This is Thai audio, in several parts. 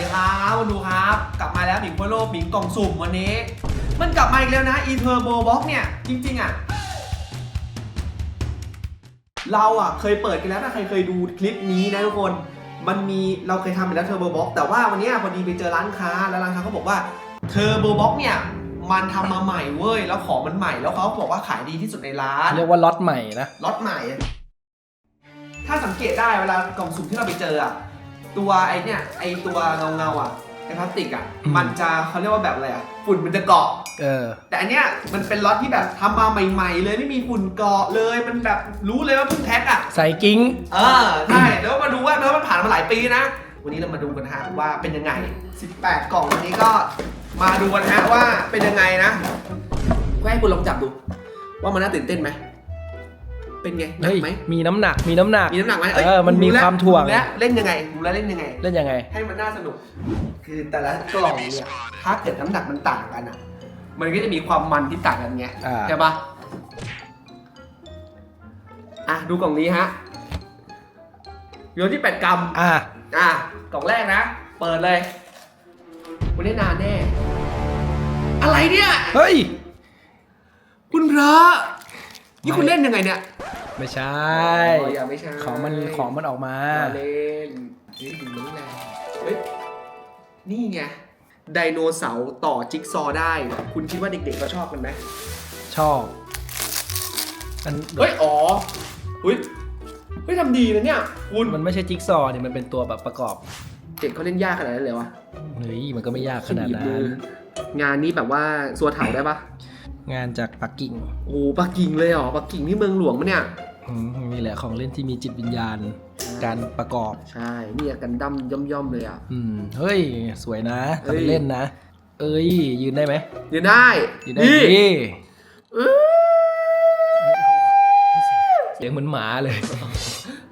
ดีครับมาดูครับ กลับมาแล้วหมิงโพโลหมิงกล่องสุ่มวันนี้ มันกลับมาอีกแล้วนะ e turbo box เนี่ย จริง ๆ อะ เราอะเคยเปิดกันแล้วถ้าใครเคยดูคลิปนี้นะทุกคน มันมีเราเคยทำไปแล้วเทอร์โบบ็อกแต่ว่าวันเนี้ยพอดีไปเจอร้านค้าแล้วร้านค้าเขาบอกว่าเทอร์โบบ็อกเนี่ยมันทำมาใหม่เว้ย แล้วของมันใหม่แล้วเขาบอกว่าขายดีที่สุดในร้าน เรียกว่าล็อตใหม่นะ ล็อตใหม่ ถ้าสังเกตได้เวลากล่องสุ่มที่เราไปเจออะ ตัวไอเนี่ยไอตัวเงาเงาๆอะไอพลาสติกอะอืม มันจะเขาเรียกว่าแบบอะไรอะฝุ่นมันจะเกาะ เออ แต่อันเนี้ยมันเป็นล็อตที่แบบทำมาใหม่ ๆ เลยไม่มีฝุ่นเกาะเลยมันแบบรู้เลยว่าเพิ่งแพ็คอะใส่กิ้ง เออใช่แล้วมาดูว่าแล้วมันผ่านมาหลายปีนะ วันนี้เรามาดูกันฮะว่าเป็นยังไง 18 กล่องวันนี้ก็มาดูกันฮะว่าเป็นยังไงนะก็ให้คุณลองจับดู ว่ามันน่าตื่นเต้นไหม เป็นไงหนัเฮ้กยไหมมีน้ำหนักมีน้ำหนักมีน้ำหนักไหมเออมันมีรู้แล้ความถ่วงรู้แล้วเล่นยังไงรู้แล้วเล่นยังไง เล่นยังไง ให้มันน่าสนุก คือแต่ละกล่องเนี่ยถ้าเกิดน้ำหนักมันต่างกันอะ มันก็จะมีความมันที่ต่างกันไงอ่าใช่ปะอะดูกล่องนี้ฮะโยนที่8กรัมอะอะกล่องแรกนะ เปิดเลยวันนี้นานแน่ อะไรเนี่ย เฮ้ย คุณพระ นี่คุณเล่นยังไงเนี่ยไม่ใช่ อ๋ออย่าไม่ใช่ของมันของมันออกมา มาเล่นเฮ้ยดูรู้แหละเฮ้ยนี่ไงไดโนเสาร์ต่อจิ๊กซอว์ได้ คุณคิดว่าเด็กๆเขาชอบกันไหมชอบอันเฮ้ยอ๋อเฮ้ยเฮ้ยทำดีนะเนี่ยคุณมันไม่ใช่จิ๊กซอว์นี่มันเป็นตัวแบบประกอบเด็กเขาเล่นยากขนาดนั้นเลยวะเฮ้ยมันก็ไม่ยากขนาดหยิบนั้มืนองานนี้แบบว่าสัวเถาได้ปะ งานจากปักกิ่งโอ้ปักกิ่งเลยเหรอปักกิ่งนี่เมืองหลวงมะเนี่ยอืมนี่แหละของเล่นที่มีจิตวิญญาณ การประกอบ ใช่เนี่ยกันดั้มย่อมๆเลยอะ อืมเฮ้ย สวยนะเฮ้ย ทำเล่นนะ เอ้ย ยืนได้ไหมยืนได้ยืนได้นี่ดิเสียงเหมือนหมาเลย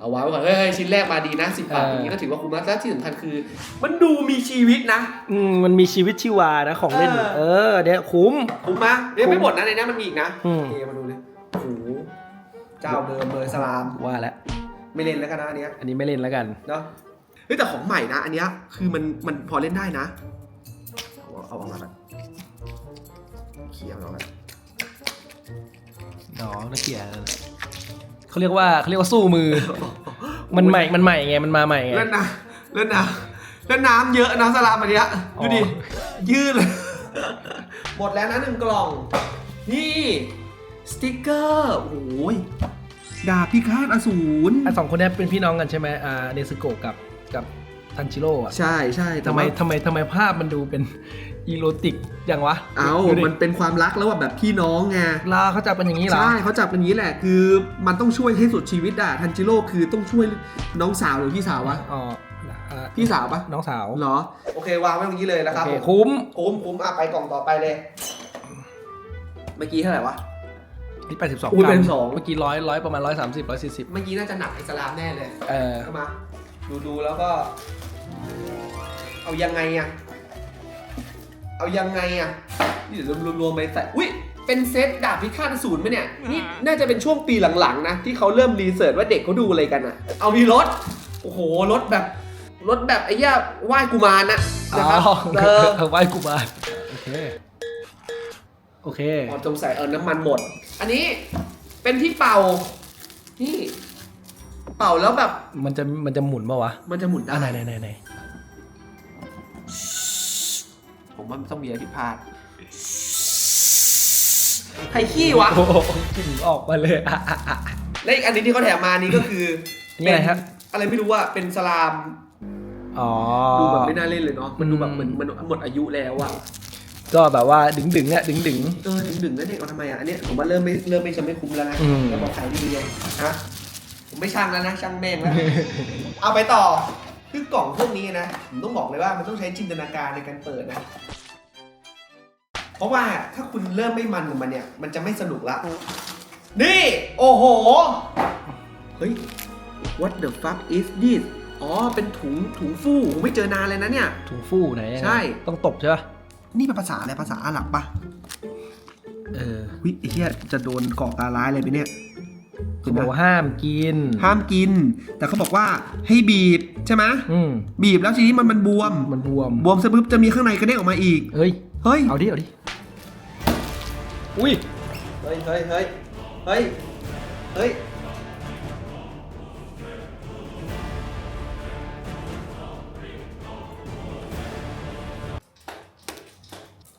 เอาไว้ก่อนเฮ้ยเฮ้ยชิ้นแรกมาดีนะสิบบาทเออออย่างนี้ก็ถือว่าคุ้มแล้วและที่สำคัญคือ มันดูมีชีวิตนะ อืมมันมีชีวิตชีวานะของเล่น เออเออเดี๋ยวคุ้ม คุ้มมะเนี่ยไม่หมดนะในนี้มันมีอีกนะอืมโอเคมาดูเลยโอ้โหเจ้าเดิมเลยสลามว่าแล้วไม่เล่นแล้วกันนะอันเนี้ยอันนี้ไม่เล่นแล้วกันเนาะเฮ้ยแต่ของใหม่นะอันเนี้ยคือมันมันพอเล่นได้นะเอาเอาออกมาแบบเขี่ยมันออกมาอ๋อน่าเกลียด เขาเรียกว่าเขาเรียกว่าสู้มือ มันใหม่มันใหม่ไงมันมาใหม่ไงเล่นนะเล่นนะเล่นน้ำเยอะนะสลามอันเนี้ยอ๋อดูดิยืดเลยหมดแล้วนะหนึ่งกล่อง นี่สติกเกอร์โอ้ยดาบพิฆาตอสูรไอ้สองคนเนี้ยเป็นพี่น้องกันใช่ไหมอ่าเนซึโกะกับกับทันจิโร่อะใช่ใช่แต่ทำไมว่าทำไมทำไมภาพมันดูเป็น อีโรติกอย่างวะเอา ดูดิมันเป็นความรักแล้วว่าแบบพี่น้องไง ลาเขาจะเป็นอย่างนี้เหรอ ใช่เขาจับเป็นอย่างนี้แหละ คือมันต้องช่วยให้สุดชีวิตอะทันจิโร่คือต้องช่วยน้องสาวหรือพี่สาววะ อ๋ออ่าพี่สาวปะน้องสาวเหรอ โอเควางไว้ตรงนี้เลยนะครับโอเคผมคุ้มคุ้มคุ้มอะไปกล่องต่อไปเลย เมื่อกี้เท่าไหร่วะ นี่แปดสิบสองอุ้ยกรัม82 เมื่อกี้ร้อยร้อยประมาณร้อยสามสิบร้อยสี่สิบเมื่อกี้น่าจะหนักไอ้สลามแน่เลยเออเข้ามา ดูดูแล้วก็ เอายังไงอะ เอายังไงอะนี่เดี๋ยวรวมๆไปใส่อุ้ยเป็นเซตดาบพิฆาตอสูรไหมเนี่ยนี่น่าจะเป็นช่วงปีหลังๆนะที่เขาเริ่มรีเสิร์ชว่าเด็กเขาดูอะไรกันอะเอามีรถ โอ้โหรถแบบรถแบบไอ้ย่าไหว้กุมารนะอ๋นะครับอเออเออไหว้กูบาโอเคโอเคอ๋อสงสัยเออน้ำมันหมด อันนี้เป็นที่เป่านี่เป่าแล้วแบบมันจะมันจะหมุนปะวะมันจะหมุนได้อะไหนไหนไหน ว่ามันต้องมีอะไรผิดพลาดใครขี้วะ โอ้โหกลิ่นออกมาเลยอะอะอะและอีกอันนี้ที่เขาแถมมานี่ก็คือนี่อะไรครับ เป็นอะไรไม่รู้ว่าเป็นสลามอ๋อ ดูแบบไม่น่าเล่นเลยเนาะมันดูแบบเหมือนมันหมดอายุแล้วอะก็แบบว่าดึงดึงๆอะดึงดึง เออดึงดึงๆแล้วเด็กเอาทำไมอะอันเนี้ยผมว่าเริ่มไม่เริ่มไม่จะไม่คุ้มแล้วนะอืม แล้วบอกขายดีเลยฮะผมไม่ช่างแล้วนะช่างแม่งแล้ว เอาไปต่อ คือกล่องพวกนี้นะผมต้องบอกเลยว่ามันต้องใช้จินตนาการในการเปิดนะ เพราะว่าถ้าคุณเริ่มไม่มันกับมันเนี่ย มันจะไม่สนุกละ นี่ โอ้โห เฮ้ย what the fuck is this อ๋อ เป็นถุงถุงฟู่ผมไม่เจอนานเลยนะเนี่ย ถุงฟู่ไหนยังไงใช่ ต้องตบใช่ปะนี่เป็นภาษาอะไรภาษาอาหรับปะเออวิไอ้เหี้ยจะโดนก่อการร้ายเลยไหมเนี่ย เขาบอกว่าห้ามกิน ห้ามกิน แต่เขาบอกว่าให้บีบใช่ไหมอืมบีบแล้วทีนี้มันมันบวม มันบวม บวมเสร็จปุ๊บจะมีข้างในกระเด้งออกมาอีก เฮ้ย เฮ้ย เอาดิ เอาดิ อุ้ย เฮ้ยเฮ้ยเฮ้ยเฮ้ยเฮ้ย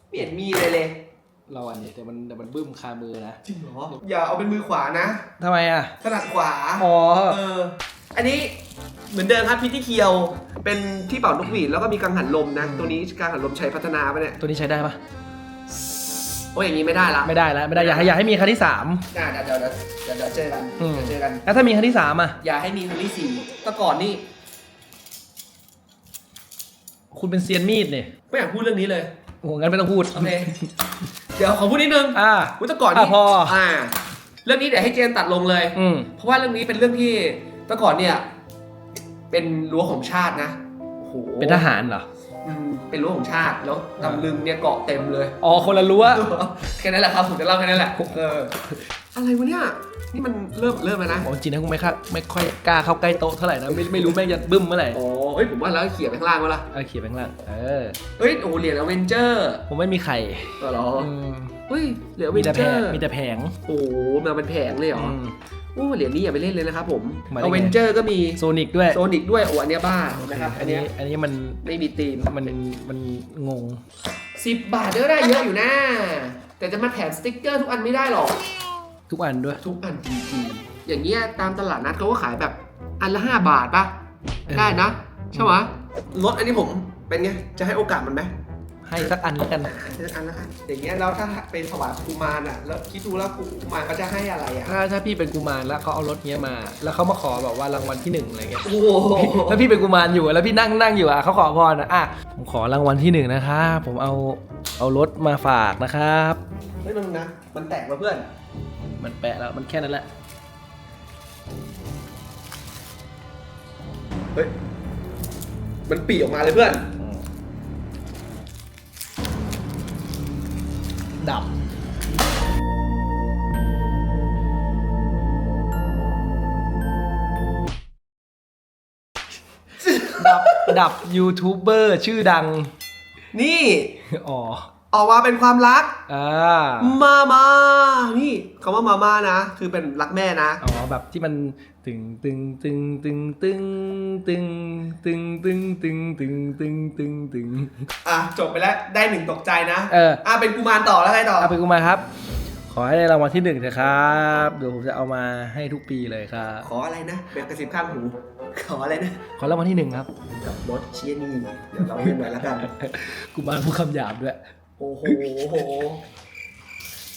เปลี่ยนมีเลยเลย เราอันนี้แต่มันแต่มันบึ้มคามือนะจริงเหรอ อย่าเอาเป็นมือขวานะทำไมอะถนัดขวา อ๋อเออ อันนี้เหมือนเดิมครับพิธีเคียว เป็นที่เป่านกหวีดแล้วก็มีกังหันลมนะ ตัวนี้กังหันลมใช้พัฒนาปะเนี่ย ตัวนี้ใช้ได้ปะโอ้ยอย่างนี้ไม่ได้ละไม่ได้แล้วไม่ได้อยากให้อยากให้มีครั้งที่สาม อ่าเดี๋ยวเดี๋ยวเดี๋ยวเดี๋ยวเดี๋ยวเจอกันอืม เดี๋ยวเจอกัน แล้วถ้ามีครั้งที่สามอะอย่าให้มีครั้งที่สี่แต่ก่อนนี่คุณเป็นเซียนมีดเนี่ยไม่อยากพูดเรื่องนี้เลย โอ้โหงั้นไม่ต้องพูด โอเคเดี๋ยวขอพูดนิดนึงอ่าอุ๊ยแต่ก่อนนี่อะพออ่ อ่า เรื่องนี้เดี๋ยวให้เจนตัดลงเลย อืม เพราะว่าเรื่องนี้เป็นเรื่องที่แต่ก่อนเนี่ย เป็นรั้วของชาตินะโอ้โหเป็นทหารเหรอ อืมเป็นรั้วของชาติแล้วตำลึงเนี่ยเกาะเต็มเลย อ๋อ คนละรั้ว แค่นั้นแหละครับผมจะเล่าแค่นั้นแหละเออ อะไรวะเนี่ย นี่มันเริ่มเริ่มแล้วนะโอ้จริงนะกูไม่ค่าไม่ค่อยกล้าเข้าใกล้โต๊ะเท่าไหร่นะไม่ไม่รู้แม่งจะบึ้มเมื่อไหร่อ๋อเฮ้ยผมว่าแล้วเขียนไปข้างล่างวะล่ะเอาเขียนไปข้างล่างเออเฮ้ยโอ้โหเหรียญอเวนเจอร์ผมไม่มีไข่เหรออืมเฮ้ยเหรียญอเวมีนแต่เจแผองร์มีแต่แผงโอ้โหมาเป็นแผงเลยเหรออืม โอ้เหรียญนี้อย่าไปเล่นเลยนะครับผมมาได้อไงเวนเจอร์ก็มีโซนิกด้วยโซนิกด้วยโอ้อันเนี้ยบ้านะครับอัอันนนี้เนี้ยอันนี้มันไม่มีธีม มันมันงง สิบบาทก็ได้เยอะอยู่นะแต่จะมาแถมสติ๊กเกอร์ทุกอันไม่ได้หรอก ทุกอันด้วย ทุกอันจริงๆอย่างเงี้ยตามตลาดนัดเขาก็ขายแบบอันละ 5 บาทปะเออ ได้นะ ใช่ไหมรถอันนี้ผมเป็นไง จะให้โอกาสมันไหมให้สักอันแล้วกันเป็นอันละกันอย่างเงี้ยแล้วถ้าเป็นถวายกุมารอะ แล้วคิดดูแล้วกุมารเขาจะให้อะไรอะ ถ้าถ้าพี่เป็นกุมารแล้วเขาเอารถเนี้ยมา แล้วเขามาขอแบบว่ารางวัลที่หนึ่งอะไรเงี้ยโอ้โหแล้วพี่เป็นกุมารอยู่แล้วพี่นั่งนั่งอยู่อะเขาขอพรอะอะผมขอรางวัลที่หนึ่งนะคะผมเอาเอารถมาฝากนะครับ ไม่มึงนะ มันแตกมาเพื่อน มันแปะแล้วมันแค่นั้นแหละ เฮ้ย มันปีออกมาเลยเพื่อน ดับ ดับ ดับยูทูบเบอร์ชื่อดัง นี่ อ๋อ ออกมาเป็นความรัก อ่ามามานี่คำว่ามามานะ คือเป็นรักแม่นะ อ๋อแบบที่มันตึงตึงตึงตึงตึงตึงตึงตึงตึงตึงตึงตึงตึงอะ จบไปแล้ว ได้หนึ่งตกใจนะ เอออะ เป็นกุมารต่อแล้วไงต่อ เอาไปกุมารครับ ขอให้ได้รางวัลที่หนึ่งเถอะครับ เดี๋ยวผมจะเอามาให้ทุกปีเลยครับ ขออะไรนะเป็นกระสิบข้างหู ขออะไรนะ ขอรางวัลที่หนึ่งครับ กับรถเชียนี่ เดี๋ยวเราเล่นไว้แล้วกันกุมารผู้คำหยาบด้วย โอ้โห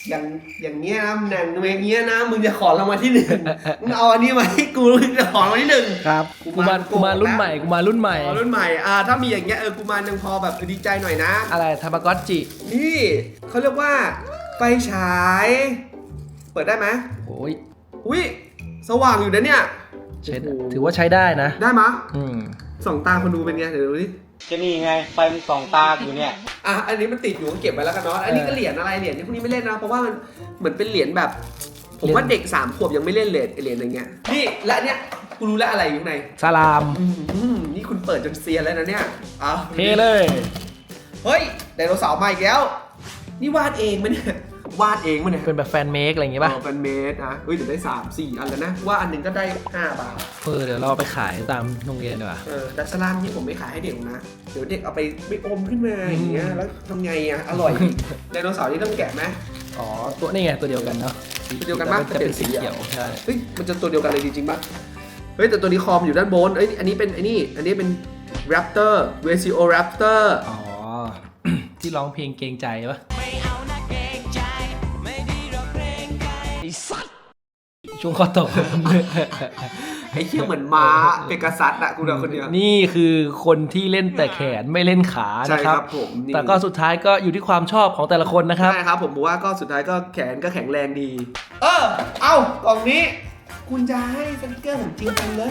อย่างอย่างเงี้ยนะหนังอย่างเงี้ยนะมึงจะขอรางวัลที่หนึ่งมึงเอาอันนี้มาให้กูมึงจะขอรางวัลที่หนึ่งครับกุกุมามารรกุมารรุ่นใหม่กุมารรุ่นใหม่ขอรุ่นใหม่อ่าถ้ามีอย่างเงี้ยเออกุมารยังพอแบบดีใจหน่อยนะ อะไรทามากอตจินี่เขาเรียกว่าไฟฉาย เปิดได้ไหมโอ้ยอุ้ยสว่างอยู่นะเนี่ยใช้โอ้โหถือว่าใช้ได้นะ ได้มะอืมสองตาคนดูเป็นไงเดี๋ยวดูดิ ก็นี่ไงไฟมันส่องตาอยู่เนี่ย อะอันนี้มันติดอยู่ก็เก็บไว้แล้วกันเนาะอันนี้ก็เหรียญอะไรเหรียญที่พวกนี้ไม่เล่นนะเพราะว่ามันเหมือนเป็นเหรียญแบบ ผมว่าเด็กสามขวบยังไม่เล่นเหรียญเหรียญอย่างเงี้ยนี่และอันเนี้ยกูรู้แล้วอะไรอยู่ข้างในสลามอืมนี่คุณเปิดจนเซียนแล้วนะเนี่ยอะเทเลย เฮ้ยไดโนเสาร์มาอีกแล้ว นี่วาดเองมั้ยเนี่ย วาดเองมั้ยเนี่ยเป็นแบบแฟนเมคอะไรอย่างงี้ป่ะเออเป็นเมตรนะเฮ้ยเดี๋ยวได้สามสี่อันแล้วนะ ว่าอันหนึ่งก็ได้ห้าบาท เออเดี๋ยวเราเอาไปขายตามโรงเรียนดีกว่า เออแต่สลามนี่ผมไม่ขายให้เด็กนะ เดี๋ยวเด็กเอาไปไปอมขึ้นมาอย่างเงี้ย แล้วทำไงอะ อร่อยอีกไดโนเสาร์นี่ต้องแกะไหม อ๋อ ตัวนี่ไงตัวเดียวกันเนาะตัวเดียวกันปะจะเป็นสีจะเป็นสีเขียวใช่เฮ้ย มันจะตัวเดียวกันเลยจริงๆป่ะ เฮ้ย แต่ตัวนี้คอมอยู่ด้านบนเอ้ย อันนี้เป็นไอ้นี่ อันนี้เป็น Raptor v e s i o Raptor อ๋อ ที่ร้องเพลงเกรงใจปะ ช่วงข้อตก ไอ้เชี่ยเหมือนม้าเปกาซัสอะกูเดาคนเดียว นี่คือคนที่เล่นแต่แขนไม่เล่นขาใช่นะคครัรับ บผมนี่แต่ก็สุดท้ายก็อยู่ที่ความชอบของแต่ละคนนะครับ ใช่ครับ ผมบอกว่าก็สุดท้ายก็แขนก็แข็งแรงดี เออ เอากล่องนี้ คุณจะให้สติกเกอร์ผมจริงจังเลย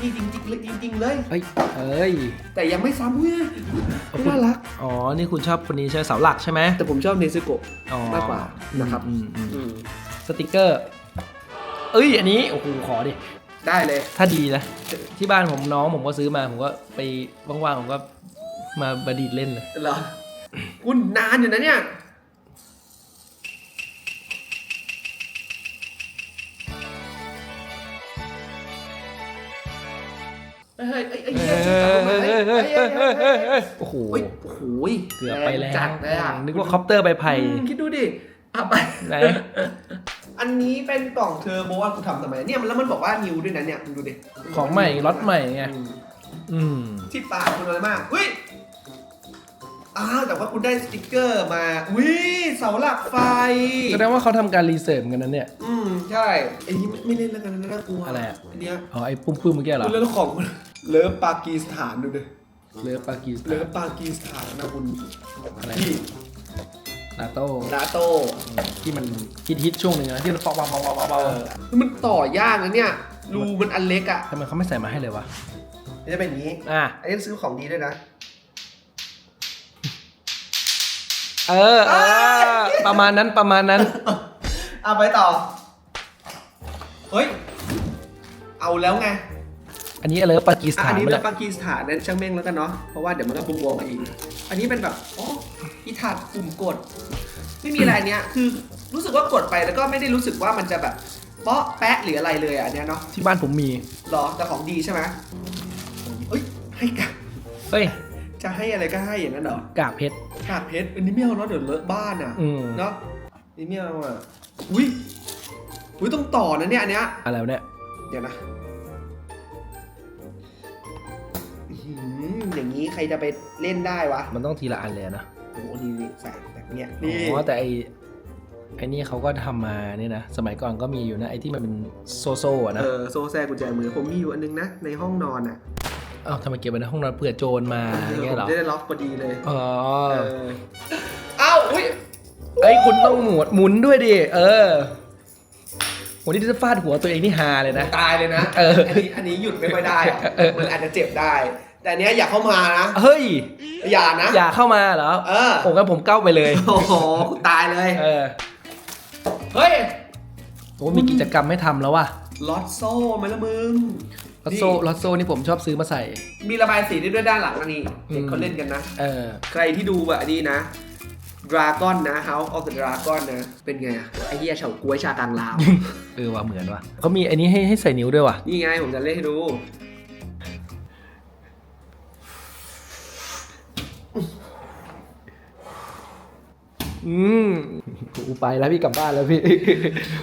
นี่จริงๆเลยจริงๆเลย เฮ้ยเอ้ย แต่ยังไม่ซ้ำเว้ยไม่น่ารัก อ๋อ นี่คุณชอบคนนี้ใช่ไหมเสาหลักใช่ไหมแต่ผมชอบเนซึโกะอ๋อมากกว่านะครับอืมอืมอืมอืมสติกเกอร์ เอ้ยอันนี้โอ้โหขอดิ ได้เลยถ้าดีนะ ที่บ้านผมน้องผมก็ซื้อมาผมก็ไปว่างๆผมก็มาประดิษฐ์เล่นเลยเหรอคุณนานอยู่นะเนี่ย เฮ้ยเฮ้ยเฮ้ยเฮ้ยเฮ้ยเฮ้ยเฮ้ยเฮ้ยเฮ้ยเฮ้เฮ้ยยเฮ้เฮ้ยยเฮ้ยโอ้โหโอ้ยโอ้โหเกือบไปแล้วจัดเลยอะนึกว่าคอปเตอร์ใบไผ่อืมคิดดูดิอะไป ไหน อันนี้เป็นกล่องเทอร์โบว่ากูทำทำไมเนี่ยมันแล้วมันบอกว่านิวด้วยนะเนี่ยมึงดูดิของใหม่ล็อตใหม่ไงอืมอืม ที่ปากคุณอะไรมากเฮ้ยอ้าวแต่ว่าคุณได้สติกเกอร์มาวิเสาหลักไฟ แสดงว่าเขาทำการรีเสิร์ชกันนั้นเนี่ย อืมใช่ไอ้นี้ไม่ไม่เล่นแล้วกันนะน่ากลัวอะไรอะ นเนี้ยอ๋อไอ้ปุ้มปุ้มๆเมื่อกี้เหรอคุณเล่นของเลิฟปากีสถานดูดิเลิฟปากีสเลิถานฟปากีสถานนะคุณอะไรที่ นาโต้นาโตที่มันฮิตฮิตๆช่วงหนึ่งนะที่มันเบาเบาเบาเบาเอเบาอมันต่อยากนะเนี่ยรูมันอันเล็กอะทำไมเขาไม่ใส่มาให้เลยวะมันจะเป็นอย่างนี้ อะอันนี้ซื้อของดีด้วยนะ เออเออประมาณนั้นประมาณนั้น เอาไปต่อ เฮ้ย เอาแล้วไง อันนี้เลิฟปากีสอะถาอันนนี้ไปเป็แล้นวปากีสถานนั้นช่างเม่งแล้วกันเนาะ เพราะว่าเดี๋ยวมันก็บวมๆมาอีก อันนี้เป็นแบบ อ๋อ อีถาดปุ่มกด ไม่มีอะไรเนี้ย คือรู้สึกว่ากดไปแล้วก็ไม่ได้รู้สึกว่ามันจะแบบเปาะแปะหรืออะไรเลยอะอันเนี้ยเนาะที่บ้านผมมี หรอแต่ของดีใช่ไหมเอ้ยให้กันเฮ้ยจะให้อะไรก็ให้อย่างนั้นเหรอกากเพชรกากเพชรอันนี้ไม่เอาเนาะเดี๋ยวเลอะบ้านอะอืมเนาะนี่ไม่เอาอะอุ้ยอุ้ยต้องต่อนะเนี่ยอันเนี้ยอะไรวะเนี่ยเดี๋ยวนะอื้อหืออย่างนี้ใครจะไปเล่นได้วะ มันต้องทีละอันเลยนะ โอ้โหนี่นี่ใส่แบบเนี้ยอ๋นี่อแต่ไอไอนี่เขาก็ทำมาเนี่ยนะ สมัยก่อนก็มีอยู่นะ ไอที่มันเป็นโซโซ่อะนะ เออโซ่แซ่กุญแจมือผมมีอยู่อันนึงนะ ในห้องนอนอะเอ้าทำไมเก็บไว้ในห้องนอนเผื่อโจรมาอย่างเงี้ยเหรอผมจะได้ล็อกพอดีเลย อ๋อเออเอ้าอุ้ยไอยคุณต้องหมุนหมุนด้วยดิ เออโหนี่จะฟาดหัวตัวเองนี่ฮาเลยนะ ตายเลยนะเอออันนี้อันนี้หยุดไม่ค่อยได้อะเออ มันอาจจะเจ็บได้ แต่อันเนี้ยอย่าเข้ามานะ เฮ้ย อย่านะ อย่าเข้ามาเหรอเออ ผมก็ผมเก้าไปเลย โอ้โหตายเลยเออ เฮ้ยโอ้มีกิจกรรมให้ทำแล้วว่ะล็อตโซ่ไหมละมึงลอตโซ่ลอตโซ่นี่ผมชอบซื้อมาใส่ มีระบายสีได้ด้วยด้านหลังอันนี้เด็กอืมเขาเล่นกันนะ เออ ใครที่ดูแบบอันนี้นะ Dragon นะ House of the Dragon นะ เป็นไงอะไอ้เหี้ยเฉาก้วยชากังลาว เออว่ะเหมือนว่ะเขามีอันนี้ให้ให้ใส่นิ้วด้วยว่ะ นี่ไงผมจะเล่นให้ดู อืมกูไปแล้วพี่กลับบ้านแล้วพี่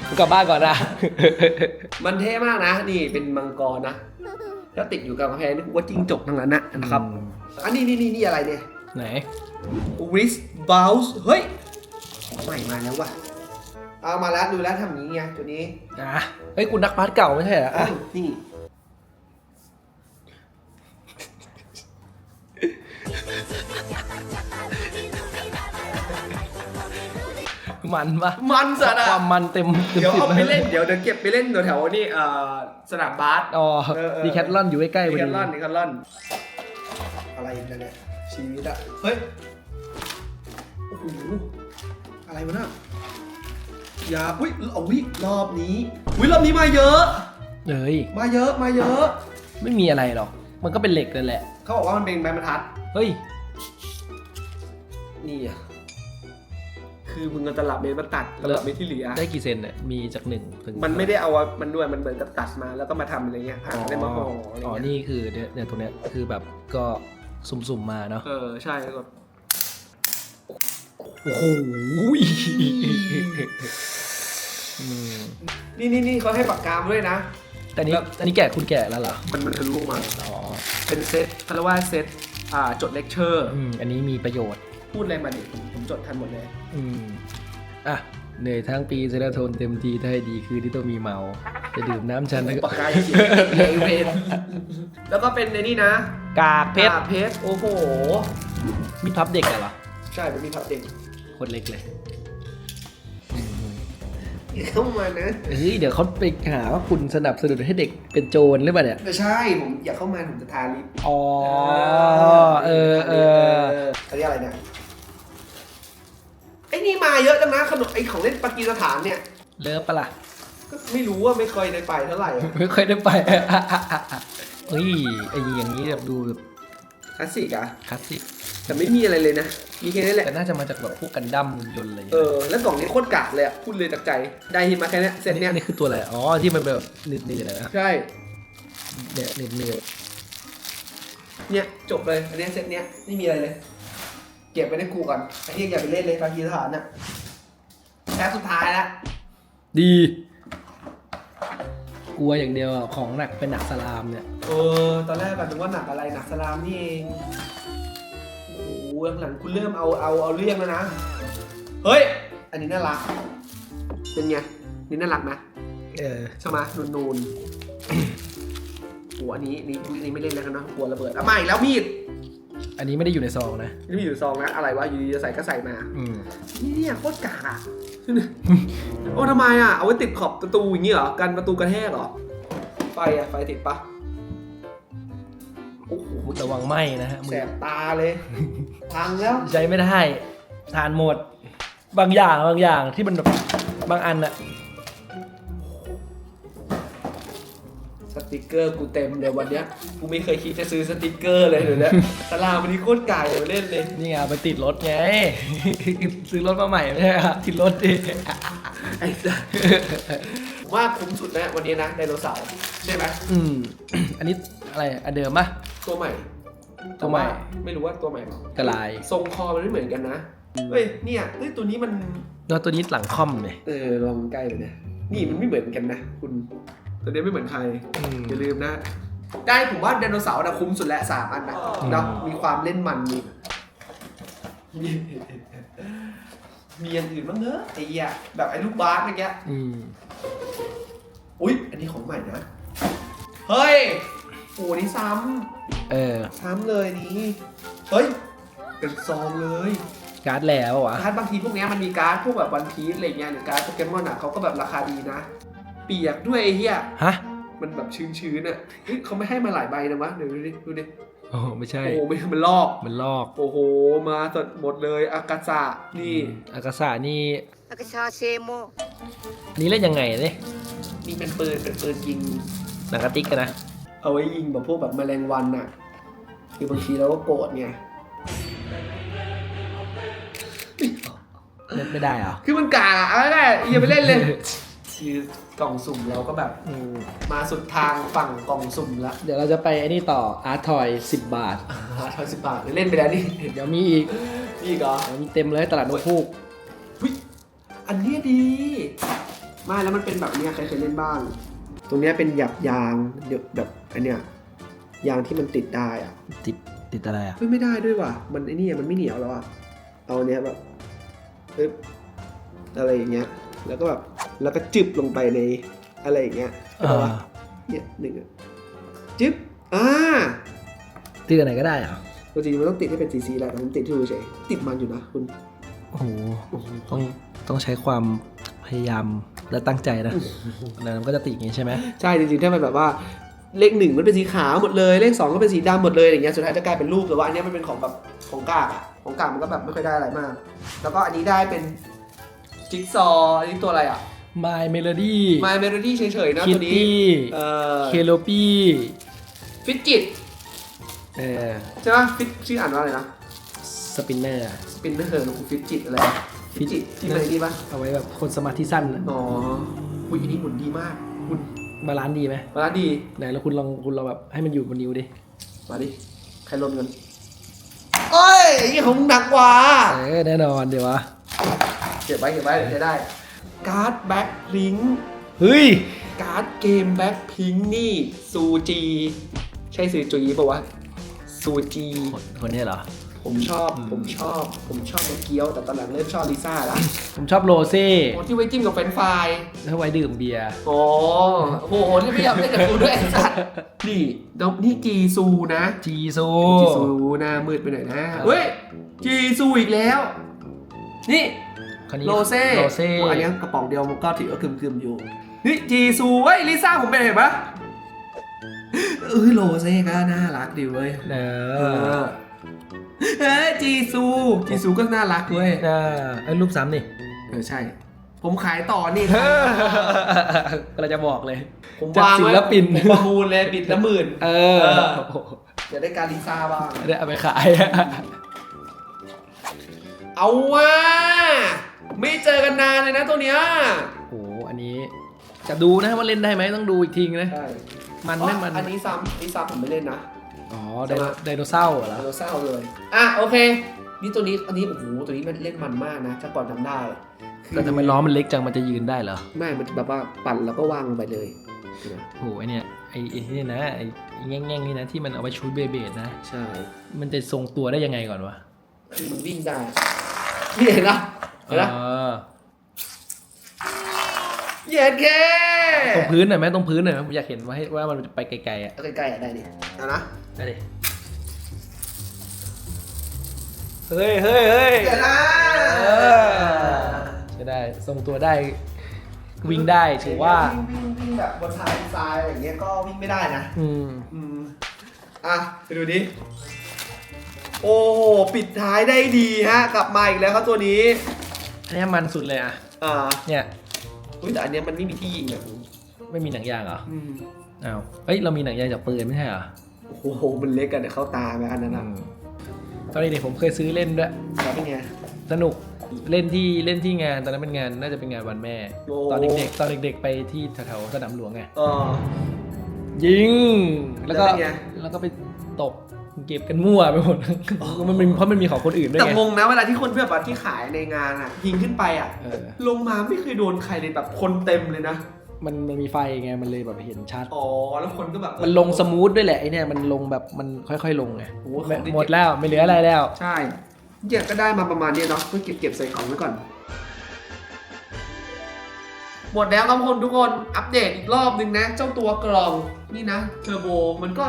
ผมกลับบ้านก่อนนะ มันเท่มากนะ นี่เป็นมังกรนะแล้วติดอยู่กับกำแพงนี่กูว่าจิ้งจกทั้งนั้นนะนะครับอืมอันนี้นี่นี่นี่อะไรเนี่ย ไหน wrist bounce เฮ้ยของใหม่มาแล้วว่ะเอามาแล้วดูแล้วทำอย่างนี้ไงตัวนี้อะเฮ้ยคุณนักบาสเก่าไม่ใช่เหรออะนี่ มันปะมันสัตว์คอะวามมันเต็มต็มเดี๋ยวสิบเอาไปเล่นเดี๋ยวเดี๋ยวเก็บไปเล่นแถวๆนี่เอ่อสนามบาสอ๋อเออเออดีแคทลอนอยู่ใกล้ๆพนิอคัดีลลอนนิคัลลอน อะไรกันเนี่ยชีวิตอะเฮ้ย โอ้โห อะไรวะน่ะอย่าอุ้ยเอาวิรอบนี้อุ้ยรอบนี้มาเยอะ เอ้ยมาเยอะมาเยอะ ไม่มีอะไรหรอก มันก็เป็นเหล็กนั่นแหละ เขาบอกว่ามันเป็นไม้บรรทัด เฮ้ย นี่อะ คือมึงเอาตลับเมตรมาตัดตลับเมตรที่เหลือ ได้กี่เซนเนี่ยมีจากหนึ่งถึงมันไม่ได้เอาอะมันด้วยมันเหมือนกับตัดมาแล้วก็มาทำอะไรเงี้ยอะอ๋อได้มาห่ออะไรอ๋อ เงี้ยนี่คือเนี่ยเนี่ยตรงเนี้ยคือแบบก็สุ่มๆมาเนาะเออใช่ก็โอ้โหอืมนี่นี่นี่เขาให้ปากกามาด้วยนะ แต่อันนี้อันนี้แกะคุณแกะแล้วเหรอมันมันทะลุมา อ๋อเป็นเซตเขาเรียกว่าเซตอ่าจดเลคเชอร์ อืมอันนี้มีประโยชน์ พูดอะไรมาดิผมผมจดทันหมดเลย อืมอะเหนื่อยทั้งปีเซราโทนเต็มทีถ้าให้ดีคือที่ต้องมีเมา จะดื่มน้ำฉันแล้วก็ปากกาเขียนเอเวนแล้วก็เป็นในนี่นะกากเพชรกากเพชรโอ้โห มีพับเด็กอะเหรอใช่เป็นมีพับเด็กโคตรเล็กเลยเข้ามานะเฮ้ยเดี๋ยวเขาไปหาว่าคุณสนับสนุนให้เด็กเป็นโจรหรือเปล่าเนี่ยไม่ใช่ผมอยากเข้ามาผมจะทาลิปอ๋อเออเออเขาเรียกอะไรเนี่ยไอ้นี่มาเยอะจังนะขนมไอ้ของเล่นปากีสถานเนี่ย เลิฟปะล่ะ ก็ไม่รู้ว่าไม่เคยได้ไปเท่าไหร่อะไม่เคยได้ไปเฮ้ยไอ้อย่างนี้แบบดูแบบคลาสสิกอะคลาสสิกแต่ไม่มีอะไรเลยนะ มีแค่นี้แหละ แต่น่าจะมาจากแบบพวกกันดั้มยนต์อะไรอย่างเอเงี้ยอ แล้วกล่องนี้โคตรกากเลยอะพูดเลยจากใจ ได้หิมาแค่เนี้ยเสร็จอันเนี้นี้ยอันนี้คือตัวอะไร อ๋อ ที่มันแบบหนืดๆนะใช่ เนี่ยหนืดเนี่ยจบเลย อันเนี้ยเซตเนี้ยไม่มีอะไรเลย เก็บไว้ในกูก่อนไอ้ที่อย่าไปเล่นเลยภาคีทหารน่ะแพ้สุดท้ายละๆดี กลัวอย่างเดียวอะของหนักเป็นหนักสลามเนี่ย เออ ตอนแรกแบบนึกว่าหนักอะไรหนักสลามนี่เองโอ้โหหลังๆคุณเริ่มเอาเอาเอาเรื่องแล้วนะ เฮ้ย อันนี้น่ารัก เป็นไง นี่น่ารักนะเออ ใช่ไหมนูนนูนๆหัวอันนี้นี่อันนี้ไม่เล่นแล้วกันนะหัวระเบิดอะมาอีกแล้วมีด อันนี้ไม่ได้อยู่ในซองนะนี่มีอยู่ซองนะอะไรวะอยู่ดีจะใส่ก็ใส่มาอืมนี่เนี่ยโคตรกากอะโอ้ทำไมอะเอาไว้ติดขอบประตูอย่างนี้เหรอกันประตูกระแทกเหรอไฟอะไฟติดปะโอ้โหระวังไหมนะฮะมืแสอบตาเลยพังแล้วใช้ไม่ได้ทานหมด บางอย่างบางอย่างที่มันแบบบางอันอะ สติกเกอร์กูเต็มเลยวันเนี้ยกูไม่เคยคิดจะซื้อสติกเกอร์เลยเดี๋ยวเนี้ยตลาดวันนี้โคตรกายเลยมาเล่นเลย นี่ไงเอาไปติดรถไง ซื้อรถมาใหม่ไม่ใช่เหรอติดรถดิ ไอ้สัสผมว่าคุ้มสุดแล้ววันนี้นะไดโนเสาร์ใช่ไหมอืม อันนี้อะไรอันเดิมปะ ตัวใหม่ตัวใหม่ แต่าไม่รู้ว่าตัวใหม่เปล่ากระลายทรงคอมันไม่เหมือนกันนะเฮ้ยเนี่ยเฮ้ยตัวนี้มัน แล้วตัวนี้หลังค่อมเลยเออลองใกล้เลยเนี่ยนี่มันไม่เหมือนกันนะ คุณ ตัวนี้ไม่เหมือนใครอืมอย่าลืมนะ ได้ผมว่าไดโนเสาร์นะคุ้มสุดแล้วสามอันนะอืมเนาะมีความเล่นมันมีมีมีอย่างอื่นบ้างเนอะไอ้เหี้ยแบบไอ้ลูกบาสเมื่อกี้อืมอุ๊ยอันนี้ของใหม่นะ เฮ้ยโอ้นี่ซ้เออำซ้ำเลยนี่เฮ้ยเป็นซองเลยการ์ดแล้ววะการ์ดบางทีพวกเนี้ยมันมีการ์ดพวกแบบวันพีซอะไรเงี้ยหรือการ์ดโปเกมอนอะเขาก็แบบราคาดีนะ เปียกด้วยไอ้เหี้ยฮะมันแบบชื้นๆอะเฮ้ยเขาไม่ให้มาหลายใบนะวะเดี๋ยวดูดิดูดิโอ้ไม่ใช่ โอ้ไม่มันลอก มันลอก โอ้โห มาสดหมดเลยอากาศะนี่อากาศะนี่อากาศะเชโมนี่เล่นยังไงเนี่ยนี่เป็นปืนเป็นปืนยิงหนังกระติกกันนะ เอาไว้ยิงแบบพวกแบบแมลงวันอะ คือบางทีเราก็โกรธไงเล่นไม่ได้เหรอ คือมันกาอะไรอย่าไปเล่นเลย คือกล่องสุ่มเราก็แบบอืมมาสุดทางฝั่งกล่องสุ่มละเดี๋ยวเราจะไปไอ้นี่ต่ออาร์ทอยสิบบาท หาทอยสิบบาทเล่นไปแล้วนี่เดี๋ยวมีอีกนี่อีก็เดี๋ยวมีเต็มเลยตลาดนกฮูกวิอันเนี้ยดีไม่แล้วมันเป็นแบบเนี้ยใครเคยเล่นบ้าง ตรงเนี้ยเป็นหยับยางเดี๋ยวแบบอันเนี้ยยางที่มันติดได้อะ ติดติดอะไรอะ เฮ้ยไม่ได้ด้วยว่ะ มันไอ้นี่อะมันไม่เหนียวแล้วอะเอาอันเนี้ยแบบปึ๊บอะไรอย่างเงี้ย แล้วก็แบบ แล้วก็จึบลงไปในอะไรอย่างเงี้ยใช่ปะวะเนี่ยหนึ่งอะจึ๊บอ่าติดอะไรก็ได้เหรอปกติมันต้องติดให้เป็นสีสีแหละแต่ผมติดที่ดูเฉยติดมันอยู่นะคุณโอ้โหต้องต้องใช้ความพยายามและตั้งใจนะแล้วมันก็จะติดอย่างงี้ใช่ไหมใช่จริงๆถ้ามันแบบว่าเลขหนึ่งมันเป็นสีขาวหมดเลยเลขสองก็เป็นสีดำหมดเลยอย่างเงี้ยสุดท้ายจะกลายเป็นรูปแต่ว่าอันเนี้ยมันเป็นของแบบของกากอะของกากมันก็แบบไม่ค่อยได้อะไรมาก แล้วก็อันนี้ได้เป็นจิ๊กซอว์อันนี้ตัวอะไรอะ My Melody My Melody เฉยๆนะตัวนี้ Kitty เอ่อเคโลปี้ฟิตจิตเออใช่ปะฟิตชื่ออ่านว่าอะไรนะสปินเนอร์ สปินเนอร์หรือฟิตจิตอะไรฟิตจิตที่ไหนดีปะเอาไว้แบบคนสมาธิสั้นน่ะอ๋ออุ้ยอันนี้หมุนดีมากคุณบาลานซ์ดีไหมมาแล้วดี ไหนแล้วคุณลองคุณลองแบบให้มันอยู่บนนิ้วดิมาดิ ใครลนกันเอ้ยนี่ของมึงหนักกว่า เออแน่นอนเดี๋ยววะ เก็บไว้เก็บไว้เดี๋ยวใช้ได้ การ์ดแบ็คพิงเฮ้ย การ์ดเกมแบ็คพิงนี่ซูจี ใช่ซูจีป่าวะซูจี คนคนนี้เหรอ ผมชอบอืมผมชอบ ผมชอบน้องเกี๊ยวแต่ตอนหลังเริ่มชอบลิซ่าละผมชอบโรเซ่โอ้ที่ไว้จิ้มกับเฟรนช์ฟรายถ้าไว้ดื่มเบียร์โอ้โหนี่ไม่อยากเล่นกับกูด้วยไอ้สัตว์นี่น้องนี่จีซูนะจีซูจีซูหน้ามืดไปหน่อยนะเฮ้ยจีซูอีกแล้ว นี่ คนนี้โรเซ่โรเซ่โอ้อันนี้กระป๋องเดียวมันก็ถือว่าคึมๆอยู่นี่จีซูเฮ้ยลิซ่าผมเป็นเห็นปะเอ้ยโรเซ่ก็น่ารักดีเว้ยเอเอออเฮ้ยจีซูจีซูก็น่ารักเว้ยเออไอ้รูปซ้ำนี่เออใช่ผผมขายต่อนี่ก็เราจะบอกเลย ผมจากวางศิไว้ลปินผมประมูลเลยปิดละหมื่นเออเออจะได้การลิซ่าบ้างได้เอาไปขาย เอาว่า ไม่เจอกันนานเลยนะตัวเนี้ยโอ้โหอันนี้จะดูนะว่าเล่นได้ไหมต้องดูอีกทีนะใช่มันไม่มัน อันนี้ซ้ำอันนี้ซ้ำผมไม่เล่นนะ อ๋อไดโนไดโนเสาร์เหรอเราเศร้าเลย อะโอเค นี่ตัวนี้อันนี้โอ้โหตัวนี้มันเล่นมันมากนะถ้าก่อนทำได้คือแต่ทำไมล้อมันเล็กจังมันจะยืนได้เหรอ ไม่ มันแบบว่าปั่นแล้วก็วางลงไปเลยโอ้โหไอเนี่ยไอไอ้นี่นะไอแง่งๆนี่นะที่มันเอาไว้ชูดเบเบดนะ ใช่ มันจะทรงตัวได้ยังไงก่อนวะคือมันวิ่งได้นี่เห็นนะ เห็นนะอ๋อเย็นแค่ตรงพื้นหน่อยไหมตรงพื้นหน่อยไหมผมอยากเห็นว่าให้ว่ามันจะไปไกลๆอะเอาใกล้ๆอะได้นี่เอานะได้ดิเฮ้ยเฮ้ยเฮ้ยเดี๋ยวนะเออใช่ได้ทรงตัวได้ วิ่งได้ถือว่า วิ่งวิ่งวิ่งแบบบนทางทรายอะไรอย่างเงี้ยก็วิ่งไม่ได้นะ อืมอืม อะ ไปดูดิ โอ้โห ปิดท้ายได้ดีฮะ กลับมาอีกแล้วครับตัวนี้ อันนี้มันสุดเลยอะ อ่าเนี่ย อุ้ยแต่อันเนี้ยมันไม่มีที่ยิงอะไม่มีหนังยางเหรอ อืมอ้าวเอ้ย เรามีหนังยางจากปืนไม่ใช่เหรอโอ้โหมันเล็กกันเดี๋ยวเข้าตาไหมอันนั้นอือะมตอนเด็กๆผมเคยซื้อเล่นด้วย แล้วเป็นไง สนุก เล่นที่เล่นที่งานตอนนั้นเป็นงานน่าจะเป็นงานวันแม่ โอ้ ตอนเด็กๆ ตอนเด็กๆ ไปที่แถวๆสนามหลวงไง เออ ยิง แล้วก็ แล้วเป็นไง แล้วก็ไปตบ เก็บกันมั่วไปหมดมันเป็นเพราะมันมีของคนอื่นด้วยแต่ไง งงนะเวลาที่คนแบบว่าที่ขายในงานอะ ยิงขึ้นไปอะ เออ ลงมาไม่เคยโดนใครเลยแบบคนเต็มเลยนะ มันมันมีไฟไงมันเลยแบบเห็นชัด อ๋อ แล้วคนก็แบบ มันลงสมูทด้วยแหละไอเนี่ยมันลงแบบมันค่อยๆลงไงโอ้โหของหมดแล้วไม่เหลืออะไรแล้ว ใช่เจ็บก็ได้มาประมาณเนี้ยเนาะเพื่อเก็บเก็บใส่กล่องไว้ก่อน หมดแล้วครับคนทุกคนอัปเดตอีกรอบนึงนะ เจ้าตัวกล่องนี่นะเทอร์โบมันก็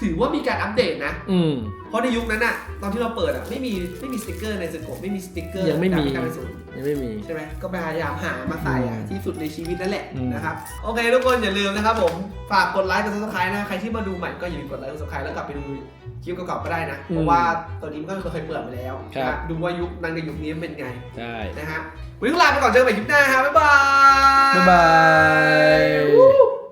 ถือว่ามีการอัปเดตนะ อืม เพราะในยุคนั้นอะตอนที่เราเปิดอะไม่มีไม่มีสติกเกอร์ในสโคปไม่มีสติกเกอร์ยังไม่มี การเป็นศูนย์ยังไม่มี ใช่ไหมก็พยายามหามาใส่อะอืมที่สุดในชีวิตนั่นแหละอืมนะครับ โอเคทุกคนอย่าลืมนะครับผม ฝากกดไลค์กดซับสไครต์นะ ใครที่มาดูใหม่ก็อย่าลืมกดไลค์กดซับสไครต์แล้วกลับไปดูคลิปเก่าๆก็ได้นะ เพราะว่าตอนนี้มันก็เคยเปิดมาแล้วนะดูว่ายุคนั้นกับยุคนี้มันเป็นไง ใช่ นะฮะวันนี้ลาไปก่อนเจอกันใหม่คลิปหน้าฮะบ๊ายบาย บ๊ายบาย